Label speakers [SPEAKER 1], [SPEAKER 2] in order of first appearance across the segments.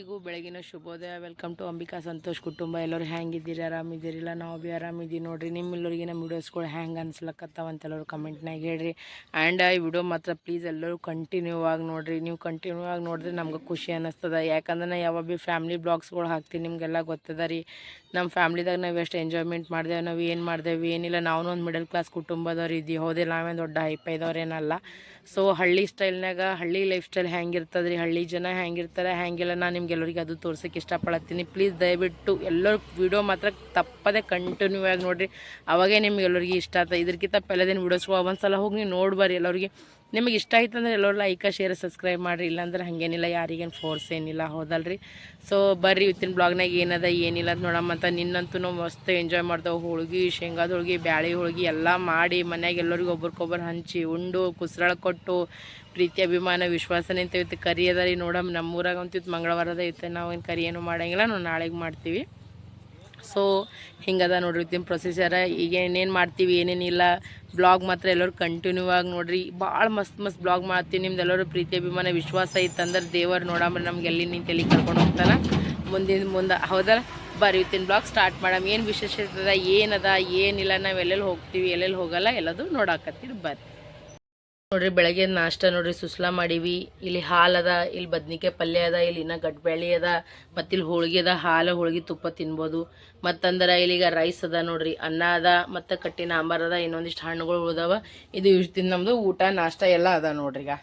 [SPEAKER 1] ಎಲ್ಲರಿಗೂ ಬೆಳಗಿನ ಶುಭೋದಯ. ವೆಲ್ಕಮ್ ಟು ಅಂಬಿಕಾ ಸಂತೋಷ್ ಕುಟುಂಬ. ಎಲ್ಲರೂ ಹೆಂಗಿದ್ದೀರಿ? ಆರಾಮಿದ್ದೀರಿಲ್ಲ? ನಾವು ಭೀ ಆರಾಮಿದ್ದೀವಿ ನೋಡ್ರಿ. ನಿಮ್ಮೆಲ್ಲರಿಗೆ ನಮ್ಮ ವಿಡಿಯೋಸ್ಗಳು ಹೆಂಗೆ ಅನ್ಸ್ಲಕ್ಕತ್ತಾವ ಅಂತ ಎಲ್ಲರೂ ಕಮೆಂಟ್ನಾಗ ಹೇಳ್ರಿ. ಆ್ಯಂಡ್ ಈ ವಿಡಿಯೋ ಮಾತ್ರ ಪ್ಲೀಸ್ ಎಲ್ಲರೂ ಕಂಟಿನ್ಯೂ ಆಗಿ ನೋಡ್ರಿ. ನೀವು ಕಂಟಿನ್ಯೂ ಆಗಿ ನೋಡಿದ್ರೆ ನಮ್ಗೆ ಖುಷಿ ಅನ್ನಿಸ್ತದ ಯಾಕಂದ್ರೆ ನಾ ಯಾವಾಗ ಭೀ ಫ್ಯಾಮ್ಲಿ ಬ್ಲಾಗ್ಸ್ಗಳು ಹಾಕ್ತೀನಿ, ನಿಮಗೆಲ್ಲ ಗೊತ್ತದ ರೀ. ನಮ್ಮ ಫ್ಯಾಮ್ಲಿದಾಗ ನಾವು ಎಷ್ಟು ಎಂಜಾಯ್ಮೆಂಟ್ ಮಾಡ್ದೇವೆ, ನಾವು ಏನು ಮಾಡ್ದೇವೆ, ಏನಿಲ್ಲ. ನಾವು ಒಂದು ಮಿಡಲ್ ಕ್ಲಾಸ್ ಕುಟುಂಬದವ್ರು ಇದ್ದೀವಿ ಹೋದೆ ನಾವೇನು ದೊಡ್ಡ ಹೈಪೈದವ್ರೇನಲ್ಲ ಸೊ ಹಳ್ಳಿ ಸ್ಟೈಲ್ನಾಗ ಹಳ್ಳಿ ಲೈಫ್ ಸ್ಟೈಲ್ ಹೆಂಗಿರ್ತದೆ ರೀ ಹಳ್ಳಿ ಜನ ಹೆಂಗಿರ್ತಾರೆ ಹೆಂಗಿಲ್ಲ? ನಾನು ನಿಮ್ಗೆ ಎಲ್ಲರಿಗೆ ಅದು ತೋರ್ಸೋಕೆ ಇಷ್ಟಪಡತ್ತೀನಿ. ಪ್ಲೀಸ್ ದಯವಿಟ್ಟು ಎಲ್ಲರೂ ವಿಡಿಯೋ ಮಾತ್ರ ತಪ್ಪದೆ ಕಂಟಿನ್ಯೂ ಆಗಿ ನೋಡಿರಿ. ಅವಾಗೇ ನಿಮ್ಗೆ ಎಲ್ಲರಿಗೆ ಇಷ್ಟ ಆಗ್ತದೆ ಇದಕ್ಕಿಂತ ಪೆಲ್ಲದೇನು ವೀಡಿಯೋಸ್ಗಳು ಒಂದ್ಸಲ ಹೋಗಿ ನೀವು ನೋಡ್ಬಾರಿ ಎಲ್ಲರಿಗೆ. ನಿಮಗೆ ಇಷ್ಟ ಆಯ್ತು ಅಂದ್ರೆ ಎಲ್ಲರೂ ಲೈಕ ಶೇರ್ ಸಬ್ಸ್ಕ್ರೈಬ್ ಮಾಡಿರಿ. ಇಲ್ಲಾಂದ್ರೆ ಹಾಗೇನಿಲ್ಲ, ಯಾರಿಗೇನು ಫೋರ್ಸ್ ಏನಿಲ್ಲ, ಹೌದಲ್ರಿ? ಸೊ ಬರ್ರಿ ಇವತ್ತಿನ ಬ್ಲಾಗ್ನಾಗ ಏನದ, ಏನಿಲ್ಲ ಅಂತ. ನಿನ್ನಂತೂ ನಾವು ಮಸ್ತ್ ಎಂಜಾಯ್ ಮಾಡ್ದೆವು ಹೋಳ್ಗೆ, ಶೇಂಗಾದ ಹೋಳ್ಗೆ, ಬ್ಯಾಳಿ ಹೋಳ್ಗೆ ಎಲ್ಲ ಮಾಡಿ ಮನ್ಯಾಗ ಎಲ್ಲರಿಗೂ ಒಬ್ರಿಗೊಬ್ಬರು ಹಂಚಿ ಉಂಡು, ಕುಸ್ರಾಳ ಕೊಟ್ಟು, ಪ್ರೀತಿ, ಅಭಿಮಾನ ವಿಶ್ವಾಸ ಇವತ್ತು ಕರಿ ಅದ ರೀ ನೋಡಮ್ಮ ನಮ್ಮೂರಾಗ ಇವತ್ತು ಮಂಗಳವಾರದ ಇತ್ತು ನಾವು ಏನು ಕರಿ ಏನು ಮಾಡಂಗಿಲ್ಲ, ನಾವು ನಾಳೆಗೆ ಮಾಡ್ತೀವಿ. ಸೊ, ಹಿಂಗದ ನೋಡ್ರಿ ಇವತ್ತಿನ ಪ್ರೊಸೀಜರ ಈಗ ಏನೇನು ಮಾಡ್ತೀವಿ ಏನೇನಿಲ್ಲ ಬ್ಲಾಗ್ ಮಾತ್ರ ಎಲ್ಲರೂ ಕಂಟಿನ್ಯೂ ಆಗಿ ನೋಡ್ರಿ. ಭಾಳ ಮಸ್ತ್ ಮಸ್ತ್ ಬ್ಲಾಗ್ ಮಾಡ್ತೀವಿ ನಿಮ್ದು ಎಲ್ಲರೂ ಪ್ರೀತಿ, ಅಭಿಮಾನ, ವಿಶ್ವಾಸ ಇತ್ತಂದ್ರೆ ದೇವರು ನೋಡಂಬ್ರೆ ನಮ್ಗೆ ಎಲ್ಲಿ ನಿಂತು ಎಲ್ಲಿ ಕರ್ಕೊಂಡು ಹೋಗ್ತಾನೆ ಮುಂದಿನ ಮುಂದೆ ಹೌದಲ್ಲ ಬರ್ರಿ ಇವತ್ತಿನ ಬ್ಲಾಗ್ ಸ್ಟಾರ್ಟ್ ಮಾಡಮ್. ಏನು ವಿಶೇಷ ಇರ್ತದ ಏನದ ಏನಿಲ್ಲ, ನಾವು ಎಲ್ಲೆಲ್ಲಿ ಹೋಗ್ತೀವಿ, ಎಲ್ಲೆಲ್ಲಿ ಹೋಗಲ್ಲ, ಎಲ್ಲದು ನೋಡಾಕತ್ತೀರಿ ಬರ್ರಿ. ನೋಡ್ರಿ, ಬೆಳಗ್ಗೆ ನಾಷ್ಟ ನೋಡ್ರಿ, ಸುಸ್ಲಾ ಮಾಡೀವಿ. ಇಲ್ಲಿ ಹಾಲದ ಇಲ್ಲಿ ಬದ್ನಿಕಾಯಿ ಪಲ್ಯ ಅದ, ಇಲ್ಲಿ ಇನ್ನ ಗಟ್ಬ್ಯಾಳಿ ಅದ, ಮತ್ತು ಇಲ್ಲಿ ಹೋಳಿಗೆ ಅದ, ಹಾಲು, ಹೋಳಿಗೆ, ತುಪ್ಪ ತಿನ್ಬೋದು. ಮತ್ತಂದ್ರೆ ಇಲ್ಲಿಗ ರೈಸ್ ಅದ ನೋಡ್ರಿ, ಅನ್ನ ಅದ, ಮತ್ತು ಕಟ್ಟಿನ ಆಂಬಾರ್ ಅದ, ಇನ್ನೊಂದಿಷ್ಟು ಹಣ್ಣುಗಳು ಉಳಿದವ. ಇದು ಇಷ್ಟು ನಮ್ದು ಊಟ, ನಾಷ್ಟ ಎಲ್ಲ ಅದ ನೋಡ್ರಿ ಈಗ.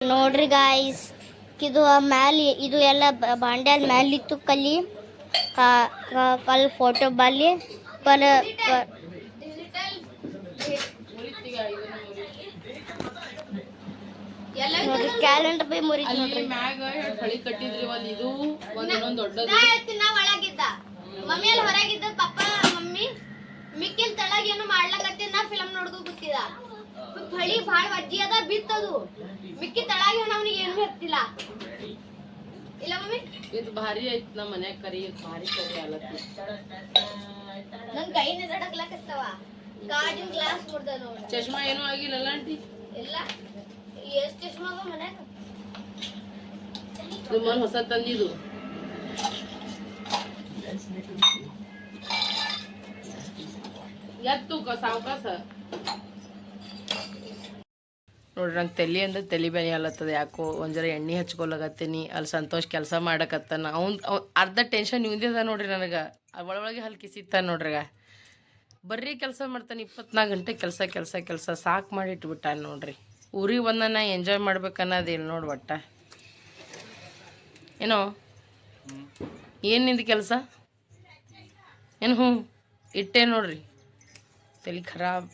[SPEAKER 2] ನೋಡ್ರಿ ಗಾಯ್ಸ್ ಇದು ಮ್ಯಾಲೆ, ಇದು ಎಲ್ಲ ಬಾಂಡ್ಯಾಲ್ ಮ್ಯಾಲ ಮ್ಯಾಲಿತ್ತು ಕಲ್ಲಿ. ಕಲ್ ಫೋಟೋ ಬಲ್ಲಿ. ಪರ ನೋಡ್ರಿ ಕ್ಯಾಲೆಂಡರ್ ಬೈ ಮುರಿ ನೋಡ್ರಿ.
[SPEAKER 1] ಮ್ಯಾಗ ಹಳಿ ಕಟ್ಟಿದ್ರಿ ಒಂದು ಇದು ಒಂದು ಇನ್ನೊಂದು ದೊಡ್ಡದು.
[SPEAKER 2] ಒಳಗಿದ್ದ. ಮಮ್ಮಿ ಅಲ್ಲಿ ಹೊರಗಿದ್ದ ಪಪ್ಪ ಮಮ್ಮಿ ಮಿಕ್ಕಿಲ್ ತಳಗ ಏನು ಮಾಡ್ಲಕತ್ತಿದ್ ನಾ ಫಿಲಮ್ ನೋಡ್ಕೊ ಕೂತಿದ ಹೊಳಿ ಭಾಳ ವಜ್ಜಿ ಅದ ಬಿತ್ತದು. ಮಿಕ್ಕಿ ತಳಗ ಅವನಿಗೆ ಏನು ಹತ್ತಿಲ್ಲ ಇಲ್ಲ ಮಮ್ಮಿ?
[SPEAKER 1] ಇದು ಭಾರಿ ಐತ್ ನಮ್ಮ ಮನ್ಯಾಗ ಕರಿ ಭಾರಿ ಕರಿ ಆಲತ್ತಿ.
[SPEAKER 2] ನನ್ ಕೈನ ನಡಕ್ಲಕತ್ತವ ಗಾಜಿನ ಗ್ಲಾಸ್ ಮುರ್ದ ನೋಡ.
[SPEAKER 1] ಚಶ್ಮಾ ಏನೂ ಆಗಿಲ್ಲಲ್ಲ ಆಂಟಿ?
[SPEAKER 2] ಇಲ್ಲ. ಎಷ್ಟ್ ಚಶ್ಮಾ ಅವ ಮನ್ಯಾಗ
[SPEAKER 1] ಇದು ಮನ್ ಹೊಸ ತಂದಿದ್ದು ಎತ್ತು ಸಾವ್ಕಾಸ ನೋಡ್ರಿ ನಂಗೆ ತಲೆ ಅಂದ್ರೆ ತಲೆ ಬೇನೆ ಅಲ್ಲತ್ತದ ಯಾಕೋ ಒಂದ್ ಜರ ಎಣ್ಣೆ ಹಚ್ಕೊಳ್ಳಗತ್ತೀನಿ ಅಲ್ಲಿ ಸಂತೋಷ್ ಕೆಲಸ ಮಾಡಕತ್ತಾನ ಅವ್ನ ಅವ್ ಅರ್ಧ ಟೆನ್ಷನ್ ಇವಂದಿದ ನೋಡ್ರಿ ನನಗೆ ಒಳಗೆ ಹಲ್ ಕಿಸಿತ್ತ ನೋಡ್ರಿಗ ಬರ್ರಿ ಕೆಲಸ ಮಾಡ್ತಾನೆ ಇಪ್ಪತ್ನಾಲ್ಕು ಗಂಟೆ ಕೆಲಸ ಕೆಲಸ ಕೆಲಸ ಸಾಕು ಮಾಡಿ ಇಟ್ಬಿಟ್ಟ ನೋಡ್ರಿ ಊರಿಗೆ ಬಂದ ನಾ ಎಂಜಾಯ್ ಮಾಡ್ಬೇಕನ್ನೋದಿಲ್ಲ ನೋಡಿ ಒಟ್ಟ. ಏನೋ? ಏನು ನಿಂದು ಕೆಲಸ? ಏನು ಹ್ಞೂ? ಇಟ್ಟೆ ನೋಡ್ರಿ. ತಲೆ ಖರಾಬ್.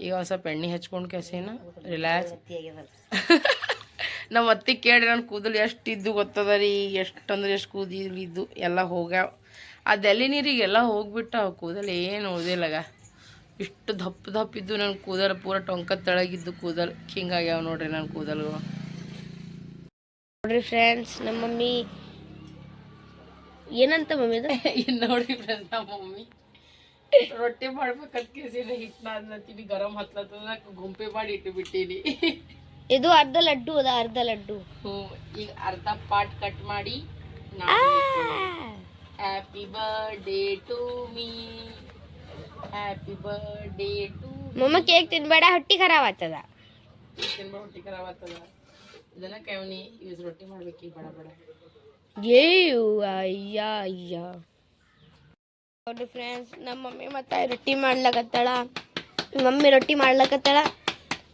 [SPEAKER 1] ಈಗ ಸ್ವಲ್ಪ ಎಣ್ಣೆ ಹಚ್ಕೊಂಡು ಕೆಸಿನ ರಿಲ್ಯಾಕ್ಸ್ ನಮ್ಮ ಅತ್ತಿ ಕೇಳಿ ನನ್ನ ಕೂದಲು ಎಷ್ಟು ಇದ್ದು ಗೊತ್ತದ ರೀ? ಎಷ್ಟು ಅಂದ್ರೆ ಎಷ್ಟು ಕೂದಲು ಇದ್ದು? ಎಲ್ಲ ಹೋಗ್ಯಾವ. ಅದೆಲ್ಲಿ ನೀರಿಗೆಲ್ಲ ಹೋಗ್ಬಿಟ್ಟ ಕೂದಲು ಏನು ಉಳಿದಿಲ್ಲಗ. ಇಷ್ಟು ದಪ್ಪ ದಪ್ಪ ಇದ್ದು ನನ್ನ ಕೂದಲು ಪೂರ ಟೊಂಕ ತೆಳಗಿದ್ದು ಕೂದಲು. ಹಿಂಗಾಗ್ಯಾವ ನೋಡ್ರಿ ನನ್ನ ಕೂದಲುಗಳು
[SPEAKER 2] ನೋಡ್ರಿ ಫ್ರೆಂಡ್ಸ್ ನಮ್ಮ ಮಮ್ಮಿ. ಏನಂತ ಮಮ್ಮಿ ಇದು
[SPEAKER 1] ಇನ್ನು ನೋಡಿ friends, ನಮ್ಮ ಮಮ್ಮಿ. ರೊಟ್ಟಿ ಮಾಡ್ಬೇಕಂತ ಕೇಸಿನ ಹಿಟ್ಟನ ಅದನ್ನ ಗರಂ ಹತ್ಲತ್ತದ ಗುಂಪೆ ಮಾಡಿ ಇಟ್ಟು ಬಿಟ್ಟೀನಿ.
[SPEAKER 2] ಇದು ಅರ್ಧ ಲಡ್ಡು ಅದ ಅರ್ಧ ಲಡ್ಡು.
[SPEAKER 1] ಹ್ಞೂ ಈಗ ಅರ್ಧ ಪಾಟ್ ಕಟ್ ಮಾಡಿ happy birthday to me happy birthday to
[SPEAKER 2] mama cake ತಿನ್ಬೇಡ ಹೊಟ್ಟಿ ಖರಾಬ್ ಆಗ್ತದ
[SPEAKER 1] ತಿನ್ಬ ರೊಟ್ಟಿ ಖರಾಬ್ ಆಗ್ತದ ಇದನ್ನ ಕವನಿ ಯೂಸ್ ರೊಟ್ಟಿ ಮಾಡ್ಬೇಕು ಬಡ ಬಡ
[SPEAKER 2] ಏಯು ಅಯ್ಯ ಅಯ್ಯ ನೋಡ್ರಿ ಫ್ರೆಂಡ್ಸ್ ನಮ್ಮ ಮಮ್ಮಿ ಮತ್ತು ತಾಯಿ ರೊಟ್ಟಿ ಮಾಡ್ಲಕತ್ತಾಳ ಮಮ್ಮಿ ರೊಟ್ಟಿ ಮಾಡ್ಲಕತ್ತಾಳ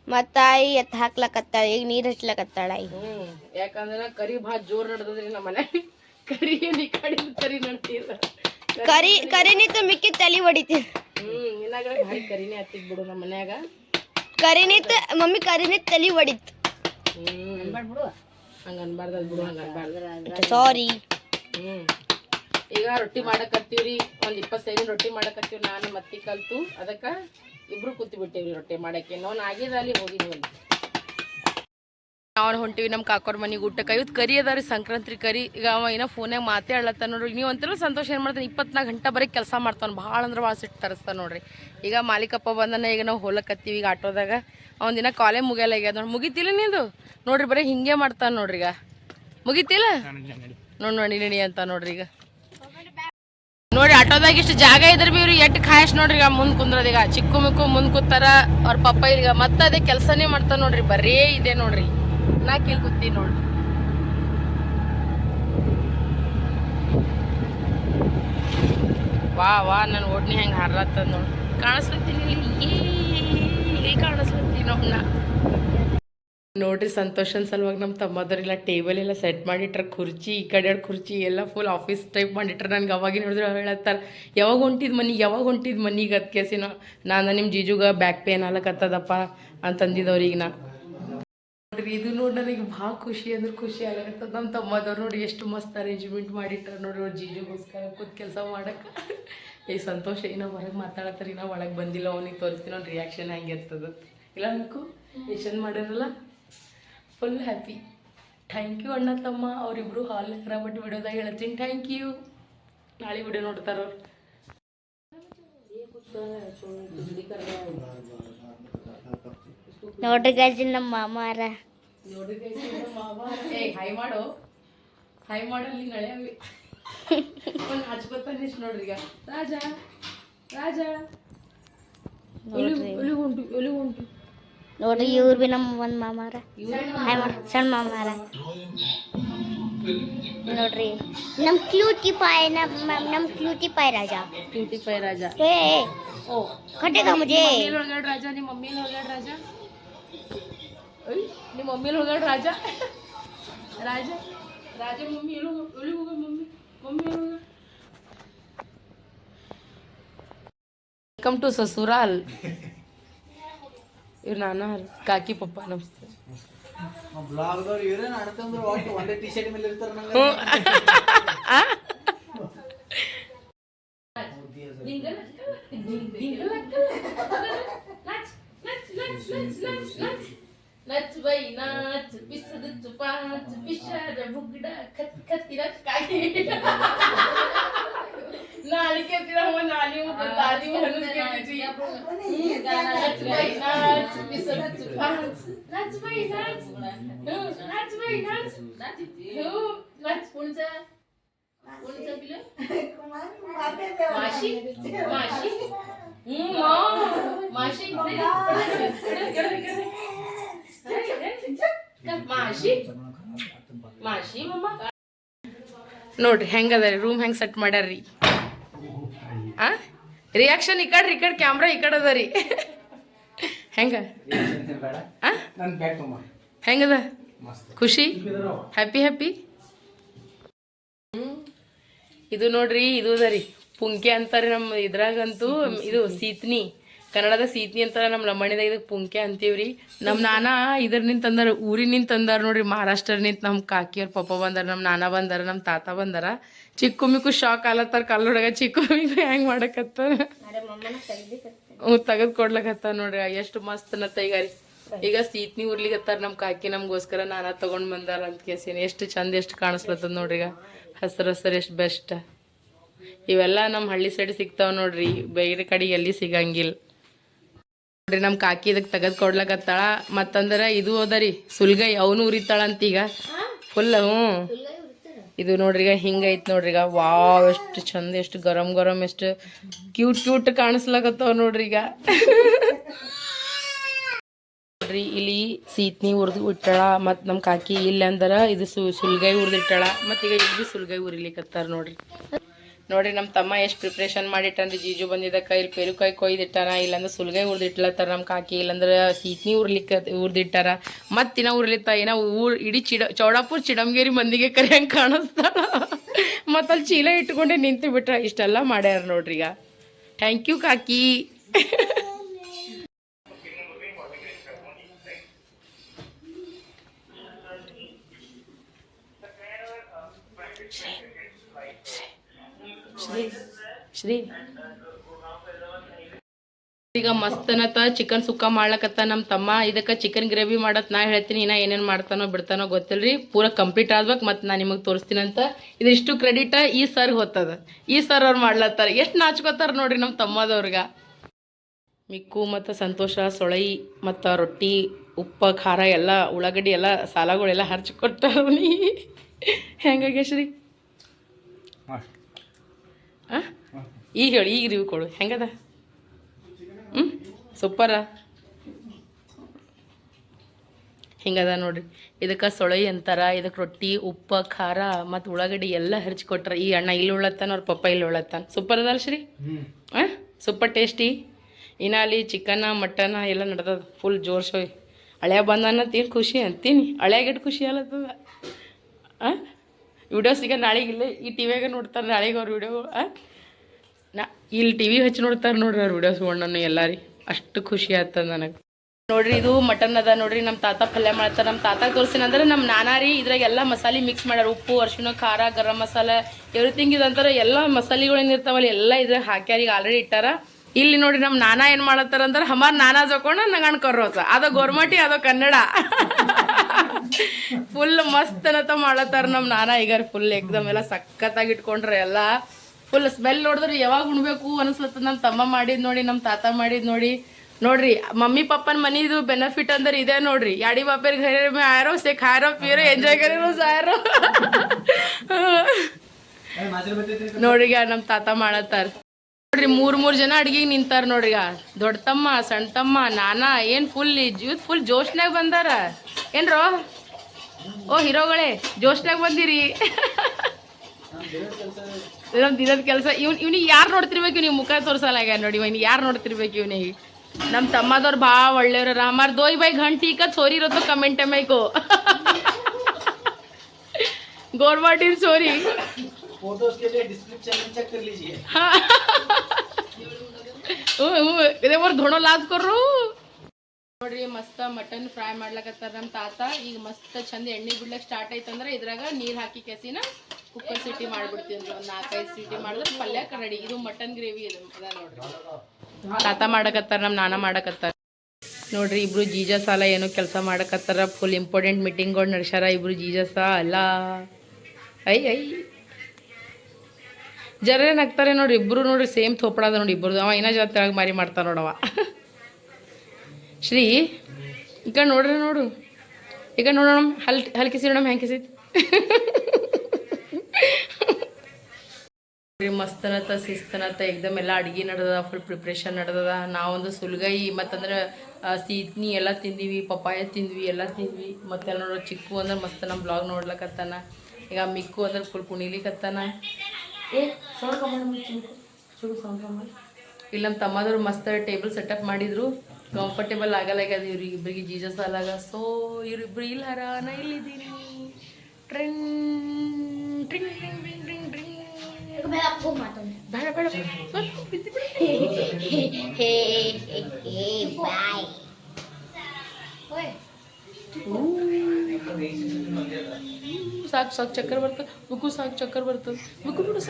[SPEAKER 2] ಮತ್ತು ತಾಯಿ ಎತ್ತು ಹಾಕ್ಲಕತ್ತಾಳ ಈಗ ನೀರು ಹಚ್ಲಕತ್ತಾಳ ಈಗ
[SPEAKER 1] ಹ್ಞೂ ಯಾಕಂದ್ರೆ ಕರಿ ಭಾಳ ಜೋರ್ ನಡ್ದದ್ರಿ ನಮ್ಮ ಮನೆ ಕರಿ ಏನ್ ಈ ಕಡೆ ಕರಿ ನಡ್ತಿಲ್ಲ
[SPEAKER 2] ಕರಿ ಕರಿ ನಿಂತು ಮಿಕ್ಕಿ ತಲೆ ಹೊಡಿತೀನಿ
[SPEAKER 1] ಹ್ಮ್ ಇನ್ನಾಗ ಭಾರಿ ಕರಿನೇ ಹತ್ತಿದ್ ಬಿಡು ನಮ್ಮ ಮನ್ಯಾಗ.
[SPEAKER 2] ಕರಿ ನಿಂತು ಮಮ್ಮಿ ಕರಿನಿತ್ ತಲಿ ಹೊಡಿತು
[SPEAKER 1] ಹ್ಮ್ ಬಿಡು ಹಂಗ ಅನ್ಬಾರ್ದು ಅದ್ ಬಿಡು ಹಂಗ ಅನ್ಬಾರ್ದು.
[SPEAKER 2] ಸಾರಿ
[SPEAKER 1] ಹ್ಮ್ ಈಗ ರೊಟ್ಟಿ ಮಾಡಕತ್ತೀವ್ರಿ ಒಂದ್ ಇಪ್ಪತ್ತೈದು ರೊಟ್ಟಿ ಮಾಡಕತ್ತೀವಿ ನಾನು ಮತ್ತಿ ಕಲ್ತು ಅದಕ್ಕ ಇಬ್ರು ಕೂತಿ ಬಿಟ್ಟೇವ್ರಿ ರೊಟ್ಟಿ ಮಾಡಕ್ಕೆ. ನೋನ್ ಆಗಿದ ಅಲ್ಲಿ ಹೋಗಿದ್ವಿ ನಾವು ಹೊಂಟಿವಿ ನಮ್ಮ ಕಾಕೋರ್ ಮನೆಗೆ ಊಟಕ್ಕೆ ಇವತ್ತು ಕರಿ ಅದಾವ್ರಿ ಸಂಕ್ರಾಂತಿ ಕರಿ. ಈಗ ಅವ ಏನೋ ಫೋನ್ಯಾಗ ಮಾತಾಡ್ಲತ್ತ ನೋಡ್ರಿ. ನೀವು ಅಂತಲೂ ಸಂತೋಷ ಏನು ಮಾಡ್ತಾನೆ? ಇಪ್ಪತ್ನಾಲ್ಕು ಗಂಟೆ ಬರೀ ಕೆಲಸ ಮಾಡ್ತಾನೆ. ಭಾಳ ಅಂದ್ರೆ ಭಾಳ ಸಿಟ್ಟು ತರಿಸ್ತಾನೆ ನೋಡ್ರಿ. ಈಗ ಮಾಲೀಕಪ್ಪ ಬಂದನ, ಈಗ ನಾವು ಹೋಲಕತ್ತೀವಿ ಈಗ ಆಟೋದಾಗ. ಅವ್ನ ದಿನ ಕಾಲೇ ಮುಗಿಯಲ್ಲ ಈಗ. ನೋಡಿ, ಮುಗಿತಿಲ್ಲ ನಿಂದು ನೋಡ್ರಿ, ಬರೀ ಹಿಂಗೆ ಮಾಡ್ತಾನೆ ನೋಡ್ರಿ ಈಗ. ಮುಗಿತಿಲ್ಲ? ನೋಡಿ ನೋಡಿ ನಿಣಿ ಅಂತ ನೋಡ್ರಿ ಈಗ. ನೋಡಿ ಆಟೋದಾಗ ಇಷ್ಟು ಜಾಗ ಇದ್ರ ಬಿ ಇವ್ರಿಗೆ ಎಟ್ಟು ಖಾಯಶ್ ನೋಡ್ರಿ ಈಗ ಮುಂದ್ ಕುಂದ್ರದ ಈಗ. ಚಿಕ್ಕು ಮಿಕ್ಕು ಮುಂದ್ ಕೂತಾರ, ಅವ್ರ ಪಪ್ಪ ಈಗ ಮತ್ತೆ ಅದೇ ಕೆಲಸನೇ ಮಾಡ್ತಾರ ನೋಡ್ರಿ. ಬರೀ ಇದೆ ನೋಡ್ರಿ. ನಾ ಕಿಲ್ ನೋಡಿ. ವಾ ವಾ ನನ್ನ ಓಡ್ನಿ ಹೆಂಗೆ ಹಾರ್ಲತ್ತದ ನೋಡಿ. ಕಾಣಿಸ್ಲತ್ತೀನಿ ಇಲ್ಲಿ ಕಾಣಿಸ್ಲತ್ತೀನಿ ನಮ್ಮನ್ನ ನೋಡ್ರಿ, ಸಂತೋಷನ್ ಸಲುವಾಗಿ ನಮ್ಮ ತಮ್ಮದವ್ರೆಲ್ಲ ಟೇಬಲ್ ಎಲ್ಲ ಸೆಟ್ ಮಾಡಿಟ್ರ, ಕುರ್ಚಿ, ಈ ಕಡೆ ಎರಡು ಕುರ್ಚಿ, ಎಲ್ಲ ಫುಲ್ ಆಫೀಸ್ ಟೈಪ್ ಮಾಡಿಟ್ರ ನನಗೆ ಅವಾಗಿನ ನೋಡಿದ್ರೆ ಹೇಳತ್ತಾರ. ಯಾವಾಗ ಹೊಂಟಿದ್ ಮನಿಗೆ ಯಾವಾಗ ಹೊಂಟಿದ್ ಮನಿಗೆ ಅದ್ ಕೇಸಿನ ನಾನು ನಿಮ್ಮ ಜೀಜುಗ ಬ್ಯಾಕ್ ಪೇನ್ ಆಲಕತ್ತದಪ್ಪ ಅಂತಂದಿದ್ದವ್ರಿಗೆ ನಾ. ನೋಡ್ರಿ, ಇದು ನೋಡಿ ನನಗೆ ಭಾಳ ಖುಷಿ ಅಂದ್ರೆ ಖುಷಿ ಆಗತ್ತದ ನಮ್ಮ ತಮ್ಮದವ್ರು ನೋಡಿ ಎಷ್ಟು ಮಸ್ತ್ ಅರೇಂಜ್ಮೆಂಟ್ ಮಾಡಿಟ್ಟಾರ ನೋಡ್ರಿ ಅವ್ರು ಜೀಜುಗೋಸ್ಕರ ಕೂತ್ ಕೆಲಸ ಮಾಡಕ್ಕೆ ಏ, ಸಂತೋಷ ಏನೋ ಹೊರಗೆ ಮಾತಾಡತ್ತಾರ ನಾವು ಒಳಗೆ ಬಂದಿಲ್ಲ ಅವನಿಗೆ ತೋರಿಸ್ತೀನಿ ಅವ್ನ ರಿಯಾಕ್ಷನ್ ಹೆಂಗೆ ಇರ್ತದ ಇಲ್ಲ ಅನ್ಕು ಎಷ್ಟು ಮಾಡಿರಲ್ಲ? ಫುಲ್ ಹ್ಯಾಪಿ ಥ್ಯಾಂಕ್ ಯು ಅಣ್ಣ ತಮ್ಮ, ಅವರಿಬ್ರು ಹಾಲ್ ಬಟ್ ವಿಡಿಯೋದಾಗ ಹೇಳ್ತೀನಿ. ಥ್ಯಾಂಕ್ ಯು ನಾಳೆ ವಿಡಿಯೋ ನೋಡ್ತಾರ ಅವ್ರು
[SPEAKER 2] ನೋಡ್ರಿ ಗಜ್ಜಿ ನಮ್ಮ ಮಾಮಾರ
[SPEAKER 1] ನೋಡ್ರಿ guys, ಇದು ಮಾವ. ಏ ಹಾಯ್ ಮಾಡು. ಹಾಯ್ ಮಾಡಲ್ಲಿ ನಳೆ ಅವಿ ಒಂದು ಹಚ್ಕೊತಾನೆ ಇಷ್ಟು ನೋಡ್ರಿ ಈಗ. ರಾಜ ರಾಜ. ಎಲ್ಲಿ ಎಲ್ಲಿ ಹೊಂಟು ಎಲ್ಲಿ ಹೊಂಟು
[SPEAKER 2] ನೋಡ್ರಿ ಇವ್ರು ಬಿ ನಮ್ಮ ಒಂದ್ ಮಾಮಾರ. ಹಾಯ್ ಮಾಡ್ ಸಣ್ಣ ಮಾಮಾರ. ನೋಡ್ರಿ ನಮ್ ಕ್ಯೂಟಿ ಪಾಯ್ ನಮ್ ನಮ್ cutie pie Raja.
[SPEAKER 1] Cutie pie Raja.
[SPEAKER 2] ಏ
[SPEAKER 1] ಓ.
[SPEAKER 2] ಕಟ್ಟೆಗ ಮುಜೆ
[SPEAKER 1] ಮಮ್ಮಿಯಲ್ಲಿ ಹೊರಗಡೆ ರಾಜ ನಿಮ್ಮ ಮಮ್ಮಿಯಲ್ಲಿ ಹೊರಗಡೆ ರಾಜ? ಐ ನಿಮ್ಮ ಮಮ್ಮಿಯಲ್ಲಿ ಹೊರಗಡೆ ರಾಜ ರಾಜ ರಾಜ ಮಮ್ಮಿ ಎಲ್ಲಿ ಹೋಗ ಎಲ್ಲಿ ಹೋಗ ಮಮ್ಮಿ ಮಮ್ಮಿ ಎಲ್ಲಿ ಹೋಗ ವೆಲ್ಕಮ್ ಟು ಸಸುರಾಲ್ ಇವ್ರು ನಾನು ಕಾಕಿ ಪಪ್ಪ ನಮಸ್ತೆ
[SPEAKER 3] ಬ್ಲಾಗ್ದವ್ರು ಇವ್ರೇ ನಡ್ತಂದ್ರೆ ಒಟ್ಟು ಒಂದೇ ಟಿ ಶರ್ಟ್ ಮೇಲೆ ಇರ್ತಾರ ನಂಗೆ
[SPEAKER 1] ನಾಲಿ ಮುಗ ದಾದಿ ಹನು ಕೇಳ್ತಿ Nach by notch ಪಿಸದ ಚುಪಾಚ್ Nach by notch Nach by notch Nach ಕುಣಸ ಕುಣಸ ಬಿಲ ಮಾಶಿ ಮಾಶಿ ಹ್ಞೂ ಮಾಶಿ ಮಾಶಿ ಮಾಶಿ ಮಮ್ಮ ನೋಡ್ರಿ ಹೆಂಗದ ರೀ ರೂಮ್ ಹೆಂಗೆ ಸೆಟ್ ಮಾಡ್ಯಾರ್ರಿ ಆ ರಿಯಾಕ್ಷನ್ ಈ ಕಡೆ ಈ ಕಡೆ ಕ್ಯಾಮ್ರಾ ಈ ಕಡೆ ಅದ ರೀ. ಹೆಂಗ? ಹೆಂಗದ? ಖುಷಿ? ಹ್ಯಾಪಿ ಹ್ಯಾಪಿ ಇದು ನೋಡ್ರಿ ಇದು ಅದ ರೀ. ಪುಂಕೆ ಅಂತಾರೆ ನಮ್ಮ ಇದ್ರಾಗಂತೂ ಇದು ಸೀತ್ನಿ. ಕನ್ನಡದ ಸೀತ್ನಿ ಅಂತಾರ ನಮ್ಮ ಲಂಬಣಿದಾಗ ಇದಕ್ಕೆ ಪುಂಕೆ ಅಂತೀವ್ರಿ. ನಮ್ಮ ನಾನಾ ಇದ್ರ ನಿಂತ ತಂದಾರ ಊರಿನಿಂದ ತಂದಾರ ನೋಡ್ರಿ, ಮಹಾರಾಷ್ಟ್ರ ನಿಂತ ನಮ್ಮ ಕಾಕಿಯವ್ರ ಪಪ್ಪ ಬಂದಾರ ನಮ್ಮ ನಾನ ಬಂದಾರ ನಮ್ಮ ತಾತ ಬಂದಾರ. ಚಿಕ್ಕು ಮಿಕ್ಕು ಶಾಕ್ ಆಲತ್ತಾರ ಕಲ್ಲೊಳಗ ಚಿಕ್ಕು ಮಿಕ್ಕು ಹೆಂಗೆ ಮಾಡಕತ್ತಾರ? ಹ್ಞೂ, ತೆಗೆದು ಕೊಡ್ಲಕತ್ತ ನೋಡ್ರಿ, ಎಷ್ಟು ಮಸ್ತ್ ನತ್ತ ಈಗ ಈಗ ಸೀತ್ನಿ ಉರ್ಲಿಗತ್ತಾರ ನಮ್ಮ ಕಾಕಿ ನಮಗೋಸ್ಕರ ನಾನಾ ತಗೊಂಡ್ ಬಂದಾರ ಅಂತ ಕೇಸಿನ. ಎಷ್ಟು ಚಂದ, ಎಷ್ಟು ಕಾಣಿಸ್ಲತ್ತದ ನೋಡ್ರಿ ಈಗ. ಹಸ್ರು ಹಸ್ರು, ಎಷ್ಟು ಬೆಸ್ಟ್. ಇವೆಲ್ಲ ನಮ್ಮ ಹಳ್ಳಿ ಸೈಡ್ ಸಿಗ್ತಾವ ನೋಡ್ರಿ. ಬೇರೆ ಕಡೆ ಎಲ್ಲಿ ಸಿಗಂಗಿಲ್ಲ ನೋಡ್ರಿ ನಮ್ಮ ಕಾಕಿ ಇದಕ್ಕೆ ತೆಗೆದು ಕೊಡ್ಲಕತ್ತಾಳ. ಮತ್ತಂದ್ರೆ ಇದು ಅದರಿ ಸುಲ್ಗೈ ಅವನು ಉರಿತಾಳಂತ ಈಗ ಫುಲ್ ಹ್ಞೂ. ಇದು ನೋಡ್ರಿ ಈಗ ಹಿಂಗೈತೆ ನೋಡ್ರಿ ಈಗ ವಾವ್, ಎಷ್ಟು ಚಂದ, ಎಷ್ಟು ಗರಂ ಗರಂ, ಎಷ್ಟು ಕ್ಯೂಟ್ ಕ್ಯೂಟ್ ಕಾಣಿಸ್ಲಾಕತ್ತಾವ ನೋಡ್ರಿ ಈಗ ನೋಡ್ರಿ, ಇಲ್ಲಿ ಸೀತ್ನಿ ಉರ್ದು ಇಟ್ಟಾಳ ಮತ್ತು ನಮ್ಮ ಕಾಕಿ ಇಲ್ಲ ಅಂದ್ರೆ ಇದು ಸು, ಸುಲ್ಗೈ ಉರಿದಿಟ್ಟಾಳ. ಮತ್ತು ಈಗ ಇಲ್ಲಿ ಸುಲ್ಗೈ ಉರಿಲಿಕ್ಕತ್ತಾರ ನೋಡ್ರಿ. ನೋಡ್ರಿ ನಮ್ಮ ತಮ್ಮ ಎಷ್ಟು ಪ್ರಿಪ್ರೇಷನ್ ಮಾಡಿಟ್ಟಂದ್ರೆ, ಜೀಜು ಬಂದಿದ್ದಕ್ಕ ಇಲ್ಲಿ ಪೆರುಕಾಯಿ ಕೊಯ್ದಿಟ್ಟಾರ, ಇಲ್ಲಾಂದ್ರೆ ಸುಲ್ಗೈ ಉರ್ದಿಟ್ಲತ್ತಾರ ನಮ್ಮ ಕಾಕಿ, ಇಲ್ಲಾಂದ್ರೆ ಸೀತ್ನಿ ಉರ್ಲಿಕ್ಕೆ, ಉರ್ದಿಟ್ಟಾರ. ಮತ್ತಿನ ಉರ್ಲಿತ್ತ ಏನ ಊರ್ ಇಡೀ ಚಿಡ, ಚೌಡಾಪುರ್ ಚಿಡಂಗೇರಿ ಮಂದಿಗೆ ಕರೆಯಂಗೆ ಕಾಣಿಸ್ತಾರ. ಮತ್ತು ಅಲ್ಲಿ ಚೀಲ ಇಟ್ಕೊಂಡೆ ನಿಂತು ಬಿಟ್ರ, ಇಷ್ಟೆಲ್ಲ ಮಾಡ್ಯಾರ ನೋಡ್ರಿ ಈಗ ಥ್ಯಾಂಕ್ ಯು ಕಾಕಿ ಶ್ರೀ ಶ್ರೀ. ಈಗ ಮಸ್ತನತ ಚಿಕನ್ ಸುಕ್ಕ ಮಾಡ್ಲಕತ್ತ ನಮ್ಮ ತಮ್ಮ. ಇದಕ್ಕೆ ಚಿಕನ್ ಗ್ರೇವಿ ಮಾಡತ್ ನಾ ಹೇಳ್ತೀನಿ ಇನ್ನ ಏನೇನು ಮಾಡ್ತಾನೋ ಬಿಡ್ತಾನೋ ಗೊತ್ತಿಲ್ರಿ. ಪೂರ ಕಂಪ್ಲೀಟ್ ಆದ್ಬೇಕು ಮತ್ತು ನಾ ನಿಮಗೆ ತೋರಿಸ್ತೀನಂತ. ಇದಿಷ್ಟು ಕ್ರೆಡಿಟ್ ಈ ಸರ್ ಹೊತ್ತದ. ಈ ಸರ್ ಅವ್ರು ಮಾಡ್ಲತ್ತಾರ. ಎಷ್ಟು ನಾಚ್ಕೋತಾರ ನೋಡ್ರಿ ನಮ್ಮ ತಮ್ಮದವ್ರಿಗ. ಮಿಕ್ಕು ಮತ್ತು ಸಂತೋಷ ಸೊಳೈ ಮತ್ತು ರೊಟ್ಟಿ ಉಪ್ಪ ಖಾರ ಎಲ್ಲ ಉಳ್ಳಾಗಡ್ಡಿ ಎಲ್ಲ ಸಾಲಗಳೆಲ್ಲ ಹರ್ಚ್ಕೊಟ್ಟವ್ನಿ ಹೆಂಗಾಗ್ಯ ಶ್ರೀ? ಆ? ಈಗ ಹೇಳಿ ಈಗ ರಿವ್ಯೂ ಕೊಡು. ಹೆಂಗದ? ಹ್ಞೂ ಸೂಪರ? ಹಿಂಗದ ನೋಡ್ರಿ. ಇದಕ್ಕೆ ಸೊಳೈ ಅಂತಾರ ಇದಕ್ಕೆ ರೊಟ್ಟಿ ಉಪ್ಪು ಖಾರ ಮತ್ತು ಉಳ್ಳಾಗಡ್ಡಿ ಎಲ್ಲ ಹರಿಚ್ಕೊಟ್ರ ಈ ಅಣ್ಣ ಇಲ್ಲಿ ಉಳ್ಳತ್ತಾನ ಅವ್ರ ಪಪ್ಪ ಇಲ್ಲಿ ಉಳ್ಳತ್ತಾನ ಸೂಪರ್ ಅದಲ್ಲ ಶ್ರೀ? ಹಾಂ ಸೂಪರ್ ಟೇಸ್ಟಿ. ಇನ್ನು ಅಲ್ಲಿ ಚಿಕನ ಮಟನ ಎಲ್ಲ ನಡ್ದದ. ಫುಲ್ ಜೋರ್ ಶೋಯ್ ಹಳೆಯ ಬಂದಾನ ತಿನ್ ಖುಷಿ ಅಂತೀನಿ. ಹಳೆಯಾಗಿಟ್ಟು ಖುಷಿ ಅಲ್ಲತ್ತದ ಹಾಂ ವಿಡಿಯೋಸ್ ಈಗ ನಾಳೆಗಿಲ್ಲ ಈ ಟಿವಿಯಾಗ ನೋಡ್ತಾರೆ ನಾಳೆಗೆ ಅವ್ರ ವಿಡಿಯೋ ನಾ, ಇಲ್ಲಿ ಟಿ ವಿ ಹಚ್ಚಿ ನೋಡ್ತಾರೆ ನೋಡ್ರಿ ಅವ್ರ ವಿಡಿಯೋಸ್ ನಾನು ಎಲ್ಲಾರಿ. ಅಷ್ಟು ಖುಷಿ ಆಗ್ತದ ನನಗೆ. ನೋಡ್ರಿ ಇದು ಮಟನ್ ಅದ ನೋಡ್ರಿ ನಮ್ಮ ತಾತ ಪಲ್ಯ ಮಾಡ್ತಾರೆ. ನಮ್ಮ ತಾತ ತೋರಿಸಿನ ಅಂದ್ರೆ ನಮ್ಮ ನಾನಾ ರೀ ಇದ್ರಾಗ ಎಲ್ಲ ಮಸಾಲೆ ಮಿಕ್ಸ್ ಮಾಡ್ಯಾರ. ಉಪ್ಪು ಅರ್ಶಿನ ಖಾರ, ಗರಂ ಮಸಾಲ ಎವ್ರಿಥಿಂಗ್ ಇದಂತಾರೆ ಎಲ್ಲ ಮಸಾಲೆಗಳು ಇರ್ತಾವಲ್ಲ ಎಲ್ಲ ಇದ್ರಾಗ ಹಾಕ್ಯಾರ ಈಗ ಆಲ್ರೆಡಿ ಇಟ್ಟಾರ. ಇಲ್ಲಿ ನೋಡ್ರಿ ನಮ್ಮ ನಾನಾ ಏನು ಮಾಡತ್ತಾರ ಅಂದ್ರೆ ಹಮಾರ್ ನಾನಾ ಜೋಕೊಂಡ ನಂಗಣ್ಣ ಕರ್ರೋಸ. ಅದ ಗೋರ್ಮಟಿ, ಅದ ಕನ್ನಡ. ಫುಲ್ ಮಸ್ತ್ ಅನ್ನತ ಮಾಡತ್ತಾರ ನಮ್ಮ ನಾನಾ. ಈಗ ಫುಲ್ ಎಕ್ದಮ್ ಎಲ್ಲ ಸಖತ್ತಾಗಿ ಇಟ್ಕೊಂಡ್ರೆ ಎಲ್ಲ. ಫುಲ್ ಸ್ಮೆಲ್ ನೋಡಿದ್ರೆ ಯಾವಾಗ ಉಣ್ಬೇಕು ಅನ್ಸ್ಲತ್ತ ನಮ್ಮ ತಮ್ಮ ಮಾಡಿದ್ ನೋಡಿ ನಮ್ಮ ತಾತ ಮಾಡಿದ್ ನೋಡಿ. ನೋಡ್ರಿ, ಮಮ್ಮಿ ಪಪ್ಪನ ಮನಿದು ಬೆನಿಫಿಟ್ ಅಂದ್ರೆ ಇದೆ ನೋಡ್ರಿ. ಯಾಡಿ ಬಾಪೇರ್ ಘರ ಮೇ ಆರೋ ಸೆ ಖಾರೋ ಪೀರೋ ಎಂಜಾಯ್ ಕರೋ ಸಾರೋ. ನೋಡ್ರಿ ಈಗ ನಮ್ಮ ತಾತ ಮಾಡತ್ತಾರ. ನೋಡ್ರಿ, ಮೂರ್ ಮೂರ್ ಜನ ಅಡ್ಗಿಗೆ ನಿಂತಾರ ನೋಡ್ರಿ ಈಗ. ದೊಡ್ಡ ತಮ್ಮ ಸಣ್ಣ ತಮ್ಮ ನಾನಾ, ಏನ್ ಫುಲ್ ಯೂತ್ ಫುಲ್ ಜೋಶ್ನಾಗ ಬಂದಾರ. ಏನ್ರೋ? ಓ, ಹೀರೋಗಳೇ ಜೋಶ್ನಾಗ ಬಂದಿರಿ. ಇದೊಂದು ದಿನದ ಕೆಲಸ. ಇವ್ನು ಇವ್ನಿಗೆ ಯಾರು ನೋಡ್ತಿರ್ಬೇಕು ನೀವು ಮುಖ ತೋರಿಸಲ್ಲ ನೋಡಿ ಇವನ್ ಯಾರು ನೋಡ್ತಿರ್ಬೇಕು ಇವನಿಗೆ? ನಮ್ಮ ತಮ್ಮದವ್ರು ಭಾಳ ಒಳ್ಳೆಯವ್ರ. ಹಮಾರ್ ದೋಯ್ ಬೈ
[SPEAKER 3] ಘಂಟಿ ಈಗ ಸೋರಿ ಇರೋದು ಕಮೆಂಟ್ ಮೈಕು. ಗೋರ್ವಾಟಿನ
[SPEAKER 1] ಸೋರಿ. ಇದೇವ್ರ ಧೋಣೋ ಲಾಸ್ ಕೊರ್ರು. ನೋಡ್ರಿ ಮಸ್ತ ಮಟನ್ ಫ್ರೈ ಮಾಡ್ಲಕತ್ತಾರ ನಮ್ಮ ತಾತ. ಈಗ ಮಸ್ತ್ ಚಂದ ಎಣ್ಣೆ ಬಿಡ್ಲಕ್ ಸ್ಟಾರ್ಟ್ ಆಯ್ತಂದ್ರೆ ಇದ್ರಾಗ ನೀರು ಹಾಕಿ ಕೆಸಿನ ಕುಕ್ಕರ್ ಸಿಟಿ ಮಾಡ್ಬಿಡ್ತೀವಿ ಒಂದು ನಾಲ್ಕೈದು ಸಿಟಿ ಮಾಡಿದ್ರೆ ಪಲ್ಯಕ್ಕೆ ರೆಡಿ ಇದು ಮಟನ್ ಗ್ರೇವಿ ಇದೆ ನೋಡ್ರಿ. ತಾತ ಮಾಡಕತ್ತಾರ ನಮ್ಮ ನಾನ ಮಾಡಕತ್ತಾರ. ನೋಡ್ರಿ, ಇಬ್ರು ಜೀಜ ಸಾಲ ಏನೋ ಕೆಲಸ ಮಾಡಕತ್ತಾರ. ಫುಲ್ ಇಂಪಾರ್ಟೆಂಟ್ ಮೀಟಿಂಗ್ಗಳು ನಡ್ಸ್ಯಾರ ಇಬ್ರು ಜೀಜಸ ಅಲ್ಲ ಐ ಐ. ಜರ ನಗ್ತಾರೆ ನೋಡ್ರಿ, ಇಬ್ರು ನೋಡ್ರಿ ಸೇಮ್ ಥೋಪಡದ ನೋಡಿ ಇಬ್ರು ಅವ ಏನ ಜಾತ್ರೆಯಾಗಿ ಮಾರಿ ಮಾಡ್ತಾರ ನೋಡವ ಶ್ರೀ ಈಗ ನೋಡ್ರಿ ನೋಡು. ಈಗ ನೋಡೋಣ, ಹಲ್, ಹಲ್ಕಿಸಿ ನೋಡಮ್ ಹೆಂಗೆ ಮಸ್ತನತ ಸಿಸ್ತನತ್ತ ಎಕ್ದಮ್ ಎಲ್ಲ ಅಡುಗೆ ನಡೆದದ ಫುಲ್ ಪ್ರಿಪ್ರೇಷನ್ ನಡೆದದ. ನಾವೊಂದು ಸುಲ್ಗೈ ಮತ್ತಂದ್ರೆ ಸೀತ್ನಿ ಎಲ್ಲ ತಿಂದೀವಿ ಪಪ್ಪಾಯ ತಿಂದ್ವಿ ಎಲ್ಲ ತಿಂದ್ವಿ. ಮತ್ತೆ ನೋಡೋ ಚಿಕ್ಕು ಅಂದ್ರೆ ಮಸ್ತ್ ನಮ್ಮ ಬ್ಲಾಗ್ ನೋಡ್ಲಕತ್ತಾನ. ಈಗ ಮಿಕ್ಕು ಅಂದ್ರೆ ಫುಲ್ ಕುಣಿಲಿಕತ್ತಾನ. ಇಲ್ಲಿ ನಮ್ಮ ತಮ್ಮದವ್ರು ಮಸ್ತ್ ಟೇಬಲ್ ಸೆಟಪ್ ಮಾಡಿದ್ರು. ಕಂಫರ್ಟೇಬಲ್ ಆಗಲ್ಲ ಆಗ್ಯದ ಇವ್ರಿಗೆ ಇಬ್ಬರಿಗೆ ಜೀಜಸ್ ಆಗ ಸೊ ಇವ್ರಿಬ್ರು ಇಲ್ಲಾರ ನಾ ಇಲ್ಲಿದ್ದೀನಿ. ಟ್ರಿಂಗ್ ಟ್ರಿಂಗ್.
[SPEAKER 2] ಹೋಗಿ ಮಾತಾಡೋಣ
[SPEAKER 1] ಸಾಕು ಸಾಕು ಚಕ್ಕರ್ ಬರ್ತದೆ. ಬುಕ್ಕು ಸಾಕು ಚಕ್ಕರ್ ಬರ್ತದೆ. ಬುಕ್ಕು ಬಿಡು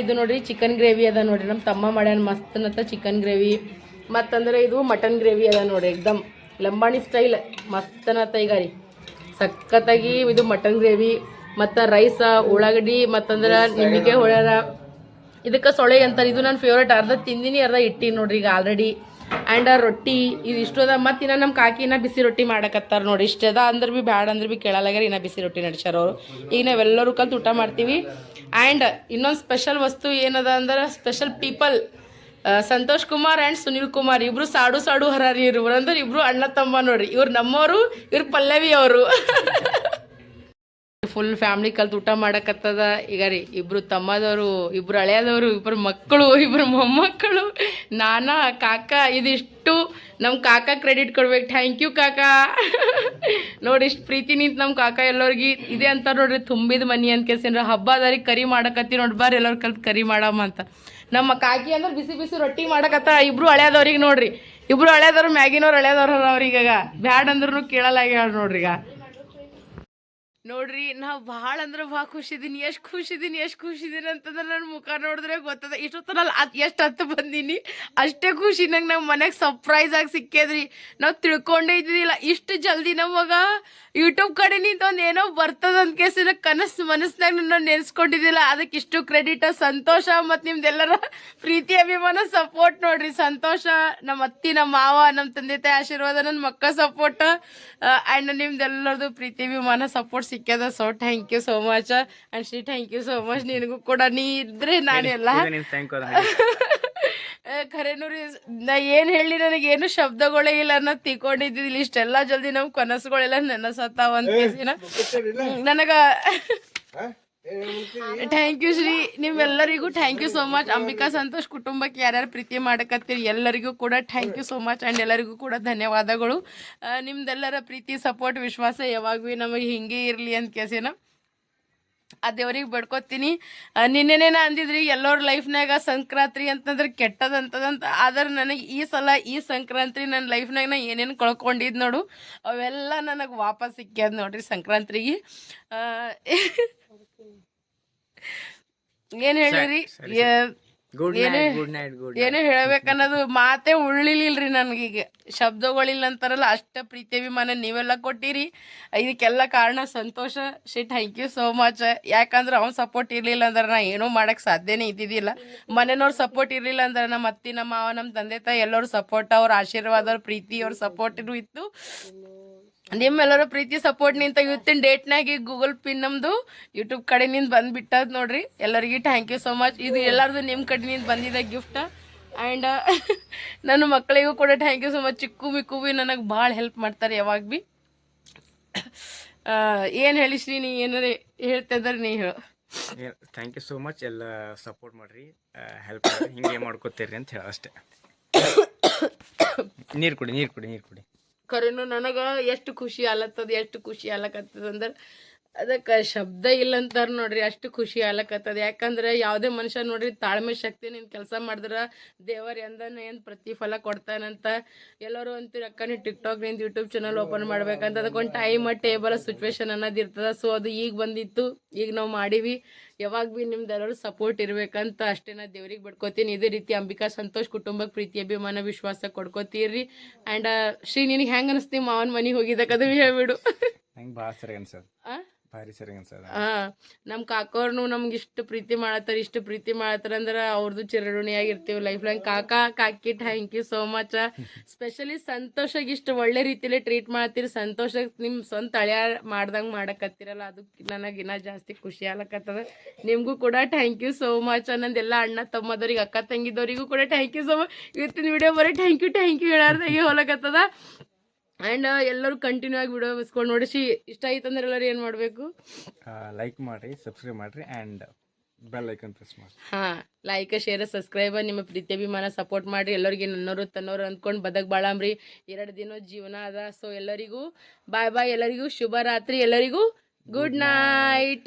[SPEAKER 1] ಇದು ನೋಡ್ರಿ ಚಿಕನ್ ಗ್ರೇವಿ ಅದ ನೋಡ್ರಿ. ನಮ್ಮ ತಮ್ಮ ಮಾಡ್ಯಾನ ಅನ್ನತ್ತ ಚಿಕನ್ ಗ್ರೇವಿ ಮತ್ತಂದ್ರೆ ಇದು ಮಟನ್ ಗ್ರೇವಿ ಅದ ನೋಡ್ರಿ ಎಕ್ದಮ್ ಲಂಬಾಣಿ ಸ್ಟೈಲ್ ಮಸ್ತನತ್ತ ಈಗ ರೀ. ಸಖತ್ತಾಗಿ ಇದು ಮಟನ್ ಗ್ರೇವಿ ಮತ್ತು ರೈಸ ಉಳ್ಳಾಗಡ್ಡಿ ಮತ್ತಂದ್ರೆ ನಿಂಬಿಕೆ ಹೊಳ್ಯಾರ ಇದಕ್ಕೆ ಸೊಳೆ ಅಂತಾರೆ ಇದು ನನ್ನ ಫೇವ್ರೇಟ್ ಅರ್ಧ ತಿಂದಿನಿ ಅರ್ಧ ಇಟ್ಟಿ ನೋಡ್ರಿ ಈಗ ಆಲ್ರೆಡಿ ಆ್ಯಂಡ್ ರೊಟ್ಟಿ ಇದು ಇಷ್ಟು ಅದ. ಮತ್ತು ಇನ್ನ ನಮ್ಮ ಕಾಕಿನ ಬಿಸಿ ರೊಟ್ಟಿ ಮಾಡಕತ್ತಾರ ನೋಡಿ ಇಷ್ಟು ಅದ ಅಂದ್ರೆ ಭೀ ಬ್ಯಾಡ ಅಂದ್ರೆ ಭೀ ಕೇಳಲಾಗ್ಯಾರ ಇನ್ನ ಬಿಸಿ ರೊಟ್ಟಿ ನಡ್ಸ್ಯಾರ ಅವರು. ಈಗ ನಾವೆಲ್ಲರೂ ಕಲ್ತು ಊಟ ಮಾಡ್ತೀವಿ. ಆ್ಯಂಡ್ ಇನ್ನೊಂದು ಸ್ಪೆಷಲ್ ವಸ್ತು ಏನದ ಅಂದ್ರೆ special people Santosh Kumar and Sunil Kumar. ಇಬ್ರು ಸಾಡು ಸಾಡು ಹರಾರಿ ಇವ್ರು. ಅಂದ್ರೆ ಇಬ್ರು ಅಣ್ಣ ತಮ್ಮ ನೋಡ್ರಿ. ಇವ್ರು ನಮ್ಮವರು ಇವ್ರು ಪಲ್ಲವಿ ಅವರು. ಫುಲ್ ಫ್ಯಾಮ್ಲಿ ಕಲ್ತು ಊಟ ಮಾಡಕತ್ತದ. ಈಗ ರೀ, ಇಬ್ರು ತಮ್ಮದವರು, ಇಬ್ರು ಹಳೆಯದವರು, ಇಬ್ರು ಮಕ್ಕಳು, ಇಬ್ರು ಮೊಮ್ಮಕ್ಕಳು, ನಾನಾ, ಕಾಕ, ಇದಿಷ್ಟು ನಮ್ಮ ಕಾಕ ಕ್ರೆಡಿಟ್ ಕೊಡ್ಬೇಕು. ಥ್ಯಾಂಕ್ ಯು ಕಾಕ. ನೋಡಿ, ಇಷ್ಟು ಪ್ರೀತಿ ನಿಂತು ನಮ್ಮ ಕಾಕ ಎಲ್ಲರಿಗೆ. ಇದೆ ಅಂತ ನೋಡ್ರಿ, ತುಂಬಿದ ಮನಿ ಅಂತ ಕೇಸಿಂದ್ರ ಹಬ್ಬ ಅದಾರಿ ಕರಿ ಮಾಡಕತ್ತಿ ನೋಡಿ ಎಲ್ಲರು ಎಲ್ಲರೂ ಕಲ್ತು ಕರಿ ಮಾಡಮ್ಮ ಅಂತ. ನಮ್ಮ ಕಾಕಿ ಅಂದ್ರೆ ಬಿಸಿ ಬಿಸಿ ರೊಟ್ಟಿ ಮಾಡಕತ್ತ. ಇಬ್ರು ಹಳೆಯದವ್ರಿಗೆ ನೋಡ್ರಿ, ಇಬ್ರು ಹಳೆಯದವ್ರು, ಮ್ಯಾಗಿನವ್ರು ಹಳೆಯದವ್ರು ಅವ್ರಿಗೆ ಬ್ಯಾಡ್ ಅಂದ್ರೂ ಕೇಳಲ್ಲ ಆಗ್ಯಾಳ ನೋಡ್ರಿ ಈಗ ನೋಡ್ರಿ ನಾ ಭಾಳ ಅಂದ್ರೆ ಭಾಳ ಖುಷಿದೀನಿ ಎಷ್ಟು ಖುಷಿದೀನಿ ಎಷ್ಟು ಖುಷಿದೀನಿ ಅಂತಂದ್ರೆ ನನ್ನ ಮುಖ ನೋಡಿದ್ರೆ ಗೊತ್ತದ. ಇಷ್ಟೊತ್ತನಲ್ಲಿ, ಅದು ಎಷ್ಟು ಹತ್ತು ಬಂದೀನಿ. ಅಷ್ಟೇ ಖುಷಿ ನಂಗೆ ನಮ್ಮ ಮನೆಗೆ ಸರ್ಪ್ರೈಸ್ ಆಗಿ ಸಿಕ್ಕೇದ್ರಿ. ನಾವು ತಿಳ್ಕೊಂಡೇ ಇದ್ದಿದ್ದಿಲ್ಲ, ಇಷ್ಟು ಜಲ್ದಿ ನಮಗ ಯೂಟ್ಯೂಬ್ ಕಡೆ ನಿಂತ ಒಂದು ಏನೋ ಬರ್ತದ ಅಂತ ಕೇಸಿನ ಕನಸು ಮನಸ್ಸಿನಾಗ ನಾನು ನೆನೆಸ್ಕೊಂಡಿದ್ದಿಲ್ಲ. ಅದಕ್ಕೆ ಇಷ್ಟು ಕ್ರೆಡಿಟ್ ಸಂತೋಷ ಮತ್ತು ನಿಮ್ದೆಲ್ಲರ ಪ್ರೀತಿ, ಅಭಿಮಾನ ಸಪೋರ್ಟ್ ನೋಡ್ರಿ. ಸಂತೋಷ ನಮ್ಮ ಅತ್ತಿ ನಮ್ಮ ಮಾವ ನಮ್ಮ ತಂದೆ, ತಾಯಿ ಆಶೀರ್ವಾದ ನನ್ನ ಮಕ್ಕಳ ಸಪೋರ್ಟ್ ಆ್ಯಂಡ್ ನಿಮ್ದೆಲ್ಲರದು ಪ್ರೀತಿ, ಅಭಿಮಾನ support ಸಿಕ್ಕ್ಯದ so thank you so much and Shri thank you so much ನಿನಗೂ ಕೂಡ ನೀ ಇದ್ರೆ ನಾನೆಲ್ಲ ಖರೇನು ರೀ ನಾ ಏನು ಹೇಳಿ ನನಗೇನು ಶಬ್ದಗಳೇ ಇಲ್ಲ ಅನ್ನೋ ತಿಳ್ಕೊಂಡಿದ್ದಿಲ್ಲ ಇಷ್ಟೆಲ್ಲ ಜಲ್ದಿ ನಮ್ಮ ಕನಸುಗಳೆಲ್ಲ ನೆನಸತ್ತಾವ ಅಂತ ಕೇಸಿನ ನನಗ ಥ್ಯಾಂಕ್ ಯು ಶ್ರೀ ನಿಮ್ಮೆಲ್ಲರಿಗೂ thank you so much Ambika Santosh ಕುಟುಂಬಕ್ಕೆ ಯಾರ್ಯಾರು ಪ್ರೀತಿ ಮಾಡಕತ್ತೀರಿ, ಎಲ್ಲರಿಗೂ ಕೂಡ thank you so much and ಎಲ್ಲರಿಗೂ ಕೂಡ ಧನ್ಯವಾದಗಳು. ನಿಮ್ದೆಲ್ಲರ ಪ್ರೀತಿ ಸಪೋರ್ಟ್ ವಿಶ್ವಾಸ ಯಾವಾಗೂ ನಮಗೆ ಹಿಂಗೆ ಇರಲಿ ಅಂತ ಕೇಸಿನ. ಆ, ದೇವ್ರಿಗೆ ಬಡ್ಕೋತೀನಿ. ನಿನ್ನೆನೇ ನಾ ಅಂದಿದ್ರಿ, ಎಲ್ಲರ ಲೈಫ್ನಾಗ ಸಂಕ್ರಾಂತಿ ಅಂತಂದ್ರೆ ಕೆಟ್ಟದಂತದಂತ. ಆದ್ರೆ ನನಗೆ ಈ ಸಲ ಈ ಸಂಕ್ರಾಂತಿ ನನ್ನ ಲೈಫ್ನಾಗ ನಾ ಏನೇನು ಕಳ್ಕೊಂಡಿದ್ದು ನೋಡು, ಅವೆಲ್ಲ ನನಗೆ ವಾಪಸ್ ಸಿಕ್ಕ್ಯದ ನೋಡ್ರಿ ಸಂಕ್ರಾಂತಿಗೆ ಏನು ಹೇಳಿರಿ ಏನು ಹೇಳ್ಬೇಕನ್ನೋದು ಮಾತೇ ಉಳ್ಳಿಲಿಲ್ರಿ ನನಗೀಗ ಶಬ್ದಗಳಿಲ್ಲ ಅಂತಾರಲ್ಲ ಅಷ್ಟ ಪ್ರೀತಿ ಅಭಿಮಾನ ನೀವೆಲ್ಲ ಕೊಟ್ಟಿರಿ. ಇದಕ್ಕೆಲ್ಲ ಕಾರಣ ಸಂತೋಷ. ಶಿ ಥ್ಯಾಂಕ್ ಯು ಸೋ ಮಚ್ ಯಾಕಂದ್ರೆ ಅವ್ನ ಸಪೋರ್ಟ್ ಇರಲಿಲ್ಲ ಅಂದ್ರೆ ನಾ ಏನೂ ಮಾಡಕ್ಕೆ ಸಾಧ್ಯನೇ ಇದ್ದಿದ್ದಿಲ್ಲ. ಮನೆಯವ್ರ ಸಪೋರ್ಟ್ ಇರಲಿಲ್ಲ ಅಂದ್ರೆ ನಮ್ಮ ಅತ್ತಿ ನಮ್ಮ ಮಾವ ನಮ್ಮ ತಂದೆ ತಾಯಿ ಎಲ್ಲರೂ ಸಪೋರ್ಟ್ ಅವ್ರ ಆಶೀರ್ವಾದ ಅವ್ರ ಪ್ರೀತಿ ಅವ್ರ ಸಪೋರ್ಟ್ ಇತ್ತು. ನಿಮ್ಮೆಲ್ಲರ ಪ್ರೀತಿ ಸಪೋರ್ಟ್ ನಿಂತ ಇವತ್ತಿನ ಡೇಟ್ನಾಗಿ ಗೂಗಲ್ ಪಿನ್ ನಮ್ದು ಯೂಟ್ಯೂಬ್ ಕಡೆನಿಂದ ಬಂದ್ಬಿಟ್ಟದ ನೋಡ್ರಿ. ಎಲ್ಲರಿಗೆ ಥ್ಯಾಂಕ್ ಯು ಸೋ ಮಚ್ ಇದು ಎಲ್ಲರದು ನಿಮ್ಮ ಕಡೆನಿಂದ ಬಂದಿದೆ ಗಿಫ್ಟ್ ಆ್ಯಂಡ್ ನನ್ನ ಮಕ್ಕಳಿಗೂ ಕೂಡ thank you so much Chikku Mikku B ನನಗೆ ಭಾಳ ಹೆಲ್ಪ್ ಮಾಡ್ತಾರೆ ಯಾವಾಗ ಭೀ. ಏನು ಹೇಳಿ ಶ್ರೀ ನೀ ಏನಾರ ಹೇಳ್ತಿದ್ರೆ ನೀ ಹೇಳು.
[SPEAKER 4] ಥ್ಯಾಂಕ್ ಯು ಸೋ ಮಚ್ ಎಲ್ಲ ಸಪೋರ್ಟ್ ಮಾಡ್ರಿ. ಹೆಲ್ಪ್ ಹಿಂಗೆ ಮಾಡ್ಕೋತೀರಿ ಅಂತ ಹೇಳ ಅಷ್ಟೇ. ನೀರು ಕುಡಿ ನೀರು ಕುಡಿ ನೀರು ಕುಡಿ.
[SPEAKER 1] ಖರೇನು ನನಗೆ ಎಷ್ಟು ಖುಷಿ ಆಲತ್ತದ ಎಷ್ಟು ಖುಷಿ ಆಲಕತ್ತದ ಅಂದ್ರೆ ಅದಕ್ಕೆ ಶಬ್ದ ಇಲ್ಲ ಅಂತಾರೆ ನೋಡ್ರಿ ಅಷ್ಟು ಖುಷಿ ಆಲಕತ್ತದ ಯಾಕಂದ್ರೆ ಯಾವುದೇ ಮನುಷ್ಯ ನೋಡ್ರಿ ತಾಳ್ಮೆ ಶಕ್ತಿ ನಿನ್ ಕೆಲಸ ಮಾಡಿದ್ರೆ ದೇವರು ಎಂದನ ಏನು ಪ್ರತಿಫಲ ಕೊಡ್ತಾನಂತ ಎಲ್ಲರೂ ಅಂತೀರಿ ಅಕ್ಕ ನೀವು ಟಿಕ್ಟಾಕ್ನಿಂದ ಯೂಟ್ಯೂಬ್ ಚಾನಲ್ ಓಪನ್ ಮಾಡ್ಬೇಕಂತ. ಅದಕ್ಕೊಂದು ಟೈಮ್ ಟೇಬಲ್ ಸಿಚುವೇಶನ್ ಅನ್ನೋದು ಇರ್ತದ. ಸೊ ಅದು ಈಗ ಬಂದಿತ್ತು. ಈಗ ನಾವು ಮಾಡೀವಿ. ಯಾವಾಗ ಭೀ ನಿಮ್ದು ಎಲ್ಲರೂ ಸಪೋರ್ಟ್ ಇರಬೇಕಂತ ಅಷ್ಟೇ ನಾ ದೇವ್ರಿಗೆ ಬಿಡ್ಕೋತೀನಿ. ಇದೇ ರೀತಿ ಅಂಬಿಕಾ ಸಂತೋಷ್ ಕುಟುಂಬಕ್ಕೆ ಪ್ರೀತಿ ಅಭಿಮಾನ ವಿಶ್ವಾಸ ಕೊಡ್ಕೋತೀರಿ. ಆ್ಯಂಡ್ ಶ್ರೀ ನಿನಗೆ ಹೆಂಗೆ ಅನಿಸ್ತೀವಿ ಮಾವನ ಮನೆಗೆ ಹೋಗಿದ್ದಕ್ಕದು ಹೇಳ್ಬಿಡು.
[SPEAKER 4] ಹೆಂಗೆ ಭಾಳ ಸರಿ
[SPEAKER 1] ಆ? ಹಾ ನಮ್ಮ ಕಾಕೋರ್ನು ನಮ್ಗೆ ಇಷ್ಟು ಪ್ರೀತಿ ಮಾಡತ್ತಾರ, ಇಷ್ಟು ಪ್ರೀತಿ ಮಾಡತ್ತಾರ ಅಂದ್ರೆ ಅವ್ರದ್ದು ಚಿರಋಣಿಯಾಗಿರ್ತೀವಿ ಲೈಫ್ ಲಾಂಗ್ ಕಾಕಾ, ಕಾಕಿ thank you so much specially ಸಂತೋಷಗೆ ಇಷ್ಟು ಒಳ್ಳೆ ರೀತಿಲಿ ಟ್ರೀಟ್ ಮಾಡ್ತೀರಿ ಸಂತೋಷಕ್ಕೆ ನಿಮ್ಮ ಸ್ವಂತ ಹಳೆಯ ಮಾಡ್ದಂಗೆ ಮಾಡಕತ್ತಿರಲ್ಲ ಅದು ನನಗೆ ಇನ್ನ ಜಾಸ್ತಿ ಖುಷಿ ಆಗ್ಲಕತ್ತದ. ನಿಮ್ಗೂ ಕೂಡ ಥ್ಯಾಂಕ್ ಯು ಸೋ ಮಚ್ ನಂದೆಲ್ಲ ಅಣ್ಣ ತಮ್ಮದವ್ರಿಗೆ, ಅಕ್ಕ ತಂಗಿದವರಿಗೂ ಕೂಡ ಥ್ಯಾಂಕ್ ಯು ಸೋ ಮಚ್ ಇವತ್ತಿನ ವಿಡಿಯೋ ಬರೀ ಥ್ಯಾಂಕ್ ಯು ಥ್ಯಾಂಕ್ ಯು ಹೇಳಾರ್ದಾಗೆ ಹೊಲಕತ್ತದ. ಆ್ಯಂಡ್ ಎಲ್ಲರೂ ಕಂಟಿನ್ಯೂ ಆಗಿ ವಿಡಿಯೋ ಬಿಸ್ಕೊಂಡು ನೋಡಿ ಇಷ್ಟ ಆಯ್ತು ಅಂದ್ರೆ ಎಲ್ಲರೂ ಏನು ಮಾಡಬೇಕು?
[SPEAKER 4] ಲೈಕ್ ಮಾಡಿ ಸಬ್ಸ್ಕ್ರೈಬ್ ಮಾಡಿರಿ ಆ್ಯಂಡ್ ಬೆಲ್ ಐಕನ್ ಪ್ರೆಸ್ ಮಾಡಿ
[SPEAKER 1] ಹಾಂ ಲೈಕ್ ಶೇರ್ ಸಬ್ಸ್ಕ್ರೈಬ್ ನಿಮ್ಮ ಪ್ರೀತಿ ಅಭಿಮಾನ ಸಪೋರ್ಟ್ ಮಾಡಿರಿ. ಎಲ್ಲರಿಗೆ ನನ್ನೋರು ತನ್ನೋರು ಅಂದ್ಕೊಂಡು ಬದಕ್ ಬಾಳಂಬ್ರಿ. ಎರಡು ದಿನ ಜೀವನ ಅದ. ಸೊ ಎಲ್ಲರಿಗೂ ಬಾಯ್ ಬಾಯ್ ಎಲ್ಲರಿಗೂ ಶುಭ ರಾತ್ರಿ. ಎಲ್ಲರಿಗೂ ಗುಡ್ ನೈಟ್